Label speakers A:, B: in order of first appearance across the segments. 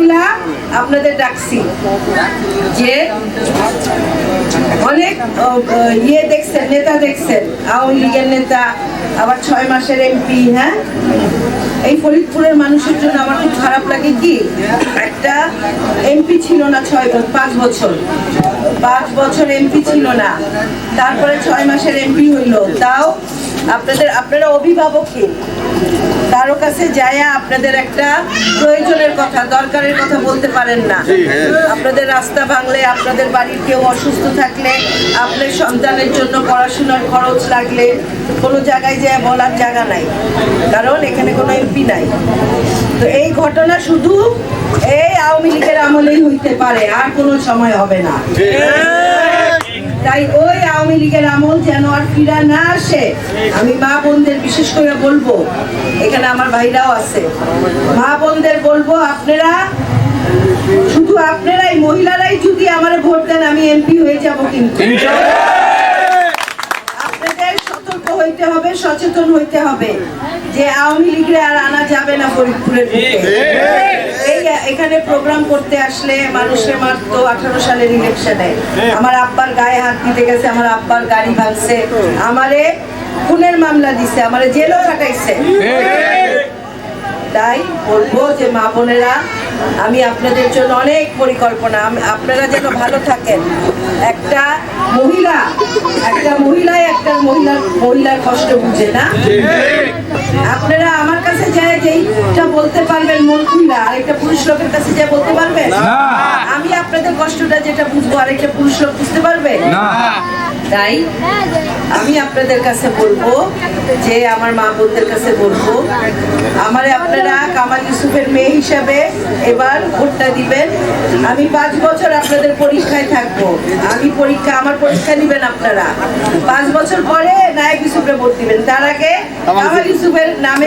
A: বইলা আপনাদের ডাকছি যে অনেক ইয়ে দেখছেন, নেতা দেখছেন, আওয়ামী লীগের নেতা, আবার ছয় মাসের এমপি হ্যাঁ? এই ফরিদপুরের মানুষের জন্য আমার খুব খারাপ লাগে কি? একটা এমপি ছিল না ছয়, পাঁচ বছর। পাঁচ বছর এমপি ছিল না। তারপরে ছয় মাসের এমপি হইল। তাও আপনাদের আপনারা অভিভাবকহীন কারও কাছে যায়া আপনাদের একটা প্রয়োজনের কথা দরকারের কথা বলতে পারেন না। আপনাদের রাস্তা ভাঙলে আপনাদের বাড়ির কেউ অসুস্থ থাকলে আপনার সন্তানের জন্য পড়াশোনার খরচ লাগলে কোনো জায়গায় যে বলার জায়গা নাই। কারণ এখানে কোনো এমপি নাই। তো এই ঘটনা শুধু এই আওয়ামী লীগের আমলেই হইতে পারে আর কোনো সময় হবে না। তাই ওই আওয়ামী লীগের আমল যেন আর ফিরা না আসে। আমি মা বোনদের বিশেষ করে বলব, এখানে আমার ভাইরাও আছে, মা বোনদের বলব আপনারা, শুধু আপনারাই, মহিলারাই যদি আমার ভোট দেন, আমি এমপি হয়ে যাব কিন্তু। হইতে হবে সচেতন হইতে হবে যে আওয়ামী লীগের আর আনা যাবে না ফরিদপুরের এই এখানে প্রোগ্রাম করতে আসলে মানুষের মারতো আঠারো সালের ইলেকশনে আমার আব্বার গায়ে হাত দিতে গেছে আমার আব্বার গাড়ি ভাঙছে। আমারে খুনের মামলা দিছে আমারে জেলও কাটাইছে তাই বলব যে মা বোনেরা আমি আপনাদের জন্য অনেক পরিকল্পনা। আপনারা যেন ভালো থাকেন। একটা মহিলা একটা মহিলাই একটা মহিলার মহিলার কষ্ট বুঝে না? আপনারা আমার কাছে যায় যেইটা বলতে পারবেন মন খুলা আরেকটা পুরুষ লোকের কাছে যায় বলতে পারবেন? আমি আপনাদের কষ্টটা যেটা বুঝব আরেকটা পুরুষ লোক বুঝতে পারবে? তাই আমি আপনাদের কাছে বলব যে আমার মা বোনদের কাছে বলব আমারে আপনারা কামাল ইউসুফের মেয়ে হিসাবে এবার ভোটটা দিবেন। আমি পাঁচ বছর আপনাদের পরীক্ষায় থাকব। আমি পরীক্ষা আমার পরীক্ষা নেবেন আপনারা। পাঁচ বছর পরে নায়ক ইউসুফে ভোট দিবেন। তার আগে কামাল ইউসুফের নামে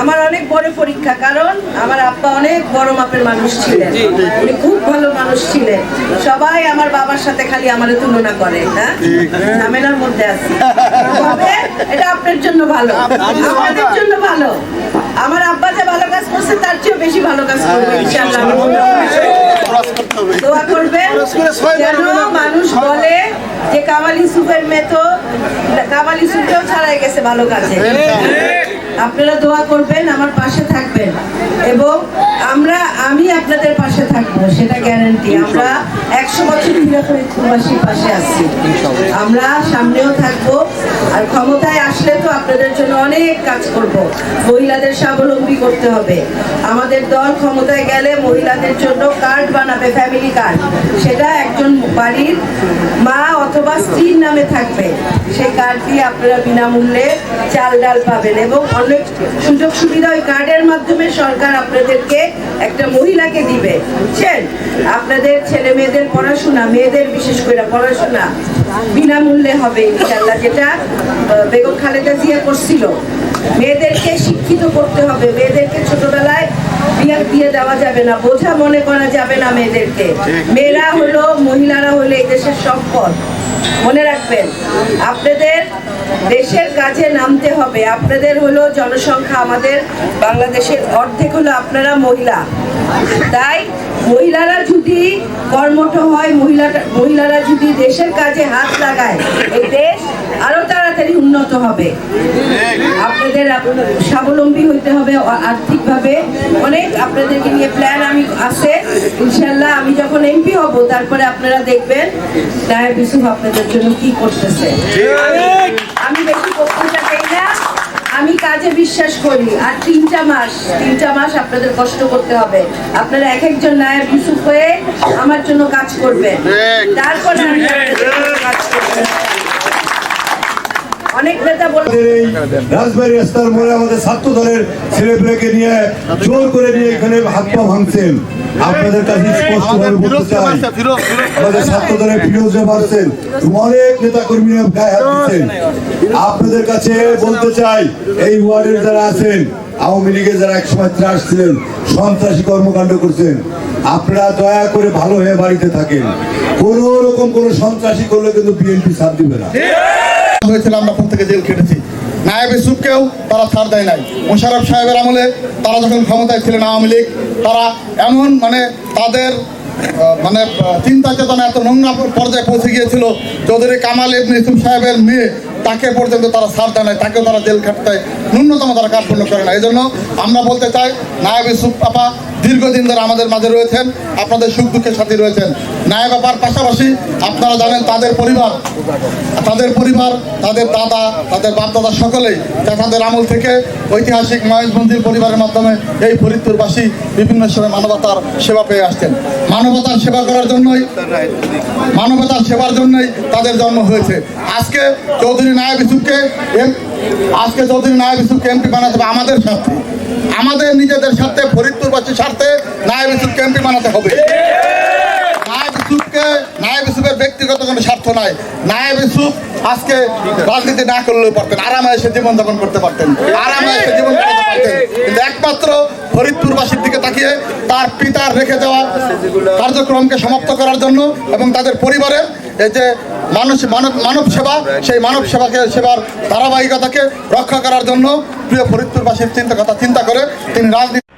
A: আমার অনেক বড় পরীক্ষা কারণ আমার আব্বা অনেক বড় মাপের মানুষ ছিলেন। উনি খুব ভালো মানুষ ছিলেন। সবাই আমার বাবার সাথে খালি আমারে তুলনা করে হ্যাঁ? ঝামেলার মধ্যে আছে। এটা আপনার জন্য ভালো। আমাদের জন্য ভালো। আমার আব্বা যে ভালো কাজ করছে তার চেয়েও বেশি ভালো কাজ করবে ইনশাআল্লাহ। আমি মনে করি। দোয়া করবেন যেন মানুষ বলে যে কামাল ইউসুফের মেয়ে তো কামাল ইউসুফকেও ছাড়াই গেছে ভালো কাজে। আপনারা দোয়া করবেন, আমার পাশে থাকবেন। এবং আমরা, আমি আপনাদের পাশে থাকব, সেটা গ্যারান্টি আমরা একশো বছর ধরে পাশে আছি। আমরা সামনেও থাকব, আর ক্ষমতায় আসলে তো আপনাদের জন্য অনেক কাজ করব। মহিলাদের স্বাবলম্বী করতে হবে। আমাদের দল ক্ষমতায় গেলে মহিলাদের জন্য কার্ড বানাবে ফ্যামিলি কার্ড সেটা একজন বাড়ির মা অথবা স্ত্রীর নামে থাকবে। সেই কার্ড দিয়ে আপনারা বিনামূল্যে চাল ডাল পাবেন এবং অনেক সুযোগ সুবিধা ওই কার্ডের মাধ্যমে সরকার আপনাদেরকে একটা মহিলাকে দিবে। বুঝছেন? আপনাদের ছেলে মেয়েদের পড়াশোনা মেয়েদের বিশেষ করে পড়াশোনা বিনামূল্যে হবে ইনশাল্লাহ যেটা বেগম খালেদা জিয়া করছিল। মেয়েদেরকে শিক্ষিত করতে হবে। মেয়েদেরকে ছোটবেলায় বিয়ে দিয়ে দেওয়া যাবে না বোঝা মনে করা যাবে না মেয়েদেরকে। মেয়েরা হলো মহিলারা হলো এই দেশের সম্পদ। মনে রাখবেন আপনাদের দেশের কাজে নামতে হবে। আপনাদের হলো জনসংখ্যা আমাদের বাংলাদেশের অর্ধেক হলো আপনারা মহিলা। তাই মহিলারা যদি কর্মঠ হয় মহিলাটা মহিলারা যদি দেশের কাজে হাত লাগায় এই দেশ আরও তাড়াতাড়ি উন্নত হবে। আপনাদের স্বাবলম্বী হইতে হবে আর্থিকভাবে। অনেক আপনাদেরকে নিয়ে প্ল্যান আমি আছে। ইনশাল্লাহ আমি যখন এমপি হব তারপরে আপনারা দেখবেন নায়ক ইউসুফ আপনাদের জন্য কি করতেছে। আমি- বেশি বক্তৃতা দেই না। আমি কাজে বিশ্বাস করি। আর তিনটা মাস তিনটা মাস আপনাদের কষ্ট করতে হবে। আপনারা এক একজন নায়ক ইউসুফ হয়ে আমার জন্য কাজ করবেন। তারপরে আমি কাজ করব। অনেক নেতা
B: রাজবাড়ি রাস্তার মোড়ে আমাদের ছাত্র দলের ছেলেপেলেকে নিয়ে জোর করে নিয়ে এখানে হাত পা ভাঙছেন। আপনাদের কাছে স্পষ্ট ভাবে বলতে চাই আমাদের ছাত্র দলের ফিরোজে। মারছেন অনেক নেতা কর্মীরা গায়ে হাত দিচ্ছেন। আপনাদের কাছে বলতে চাই এই ওয়ার্ডের যারা আছেন আওয়ামী লীগের যারা একসময় ত্রাস ছিলেন সন্ত্রাসী কর্মকাণ্ড করছেন আপনারা দয়া করে ভালো হয়ে বাড়িতে থাকেন। কোন রকম কোন সন্ত্রাসী করলে কিন্তু বিএনপি সাথ দিবে না।
C: হয়েছিল, আমরা প্রত্যেকে জেল ইসুফকেও তারা ছাড় দেয় নাই। মোশারফ সাহেবের আমলে তারা যখন ক্ষমতায় ছিলেন আওয়ামী লীগ, তারা এমন মানে তাদের মানে চিন্তা চেতনা এত নোংরা পর্যায়ে পৌঁছে গিয়েছিল, চৌধুরী কামাল ইবনে ইসুফ সাহেবের মেয়ে, তাকে পর্যন্ত তারা ছাড় দেয় নাই, তাকেও তারা জেল খাটতে ন্যূনতম তারা কার্পণ্য করে না এই জন্য আমরা বলতে চাই, নায়েব ইসুফ পাপা দীর্ঘদিন ধরে আমাদের মাঝে রয়েছেন, আপনাদের সুখ দুঃখের সাথে রয়েছেন। নায়ক আপার পাশাপাশি আপনারা জানেন তাদের পরিবার তাদের পরিবার, তাদের দাদা, তাদের বাপ দাদা সকলেই তাদের আমল থেকে ঐতিহাসিক মহেশ মন্দির পরিবারের মাধ্যমে এই ফরিদপুরবাসী বিভিন্ন সময় মানবতার সেবা পেয়ে আসছেন। মানবতার সেবা করার জন্যই, মানবতার সেবার জন্যই তাদের জন্ম হয়েছে। আজকে চৌধুরী নায়ক ইসুফকে এম- আজকে যতদিন নায়ক ইসুফকে এমপি বানাতে হবে আমাদের স্বার্থে। আমাদের নিজেদের স্বার্থে ফরিদপুরবাসীর স্বার্থে নায়ব ইসুফকে এমপি বানাতে হবে নায়েব ইউসুফকে নায়েব ইউসুফের ব্যক্তিগত কোনো স্বার্থ নাই। নায়েব ইউসুফ আজকে রাজনীতি না করলেও পারতেন আরামে এসে জীবন যাপন করতে পারতেন আরামে এসে জীবন কাটাতে পারতেন। কিন্তু একমাত্র ফরিদপুরবাসীর দিকে তাকিয়ে তার পিতার রেখে দেওয়া কার্যক্রমকে সমাপ্ত করার জন্য এবং তাদের পরিবারের এই যে মানুষ মানব মানব সেবা সেই মানব সেবাকে সেবার ধারাবাহিকতাকে রক্ষা করার জন্য প্রিয় ফরিদপুরবাসীর চিন্তা কথা চিন্তা করে তিনি রাজনীতি